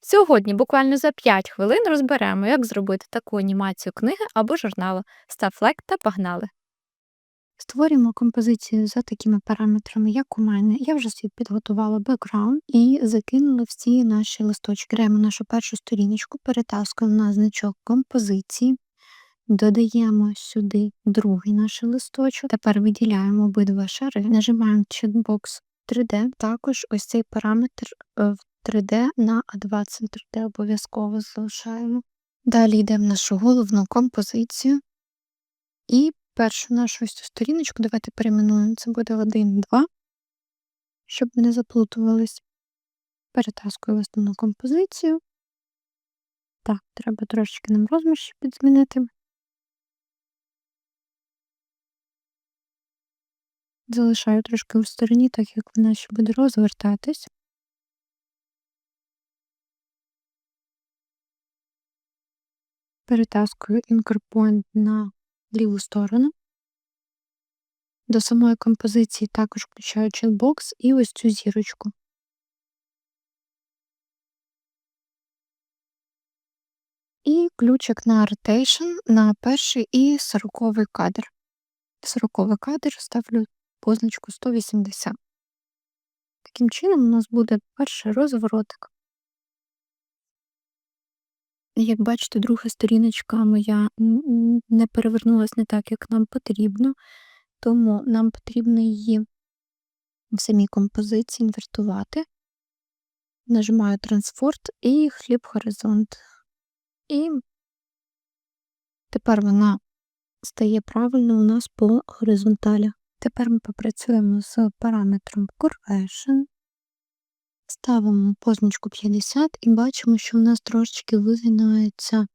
Сьогодні буквально за 5 хвилин розберемо, як зробити таку анімацію книги або журналу. Став лайк та погнали! Створюємо композицію за такими параметрами, як у мене. Я вже собі підготувала бекграунд і закинула всі наші листочки. Беремо нашу першу сторіночку, перетаскуємо на значок композиції, додаємо сюди другий наш листочок. Тепер виділяємо обидва шари, нажимаємо чекбокс 3D. Також ось цей параметр е, 3D на А20 3D обов'язково залишаємо. Далі йдемо в нашу головну композицію. І першу нашу сторіночку давайте перейменуємо. Це буде 1, 2, щоб ми не заплутувались. Перетаскую основну композицію. Так, треба трошечки нам розмір ще підзмінити. Залишаю трошки в стороні, так як вона ще буде розвертатись. Перетаскую Point на ліву сторону. До самої композиції також включаю чекбокс і ось цю зірочку. І ключик на rotation на перший і сороковий кадр. Сороковий кадр ставлю позначку 180. Таким чином у нас буде перший розворотик. Як бачите, друга сторіночка моя не перевернулася не так, як нам потрібно, тому нам потрібно її в самій композиції інвертувати. Нажимаю Transform і хліб горизонт. І тепер вона стає правильно у нас по горизонталі. Тепер ми попрацюємо з параметром Correction. Ставимо позначку 50 і бачимо, що у нас трошечки вигинається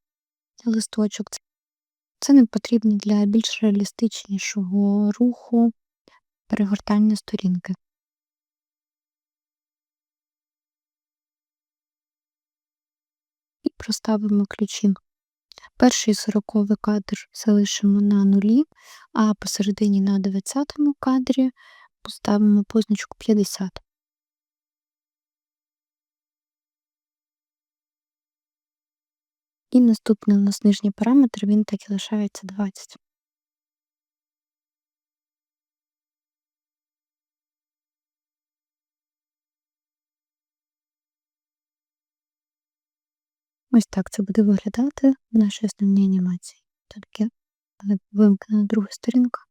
листочок. Це не потрібно для більш реалістичнішого руху перегортання сторінки. І проставимо ключі. Перший сороковий кадр залишимо на нулі, а посередині на 20 кадрі поставимо позначку 50. І наступний у нас нижній параметр, він так і лишається 20. Ось так це буде виглядати в нашій основній анімації. Тільки вимкнена друга сторінка.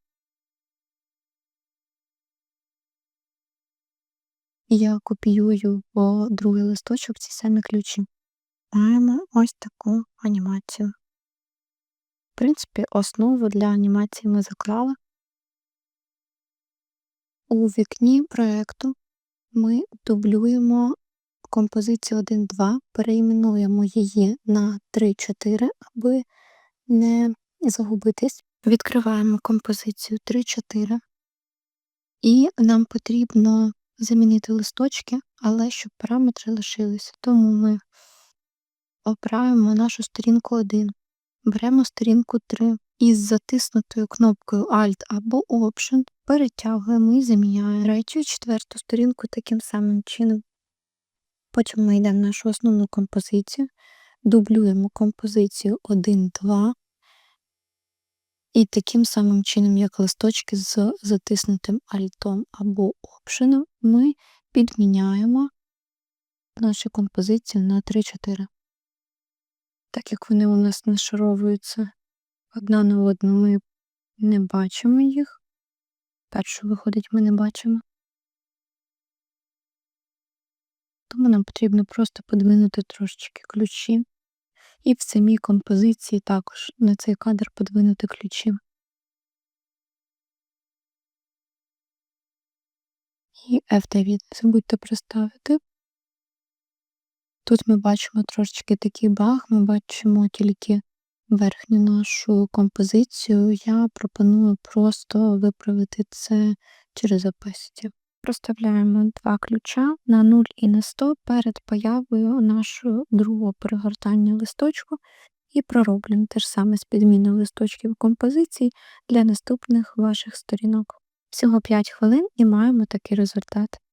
Я копіюю по другий листочок ці самі ключі. Маємо ось таку анімацію. В принципі, основу для анімації ми заклали. У вікні проєкту ми дублюємо композицію 1.2, перейменуємо її на 3-4, аби не загубитись. Відкриваємо композицію 3-4, і нам потрібно замінити листочки, але щоб параметри лишилися. Тому ми обираємо нашу сторінку 1, беремо сторінку 3 із затиснутою кнопкою Alt або Option перетягуємо і заміняємо третю і четверту сторінку таким самим чином. Потім ми йдемо в нашу основну композицію, дублюємо композицію 1, 2. І таким самим чином, як листочки з затиснутим альтом або Option, ми підміняємо наші композиції на 3-4. Так як вони у нас нашаровуються одна на одну, ми не бачимо їх. Першу, виходить, ми не бачимо. Тому нам потрібно просто подвинути трошечки ключі. І в самій композиції також на цей кадр подвинути ключі. І F9 забудьте проставити. Тут ми бачимо трошечки такий баг, ми бачимо тільки верхню нашу композицію. Я пропоную просто виправити це через opacity. Проставляємо два ключа на 0 і на 100 перед появою нашого другого перегортання листочку і пророблюємо те ж саме з підміною листочків композиції для наступних ваших сторінок. Всього 5 хвилин і маємо такий результат.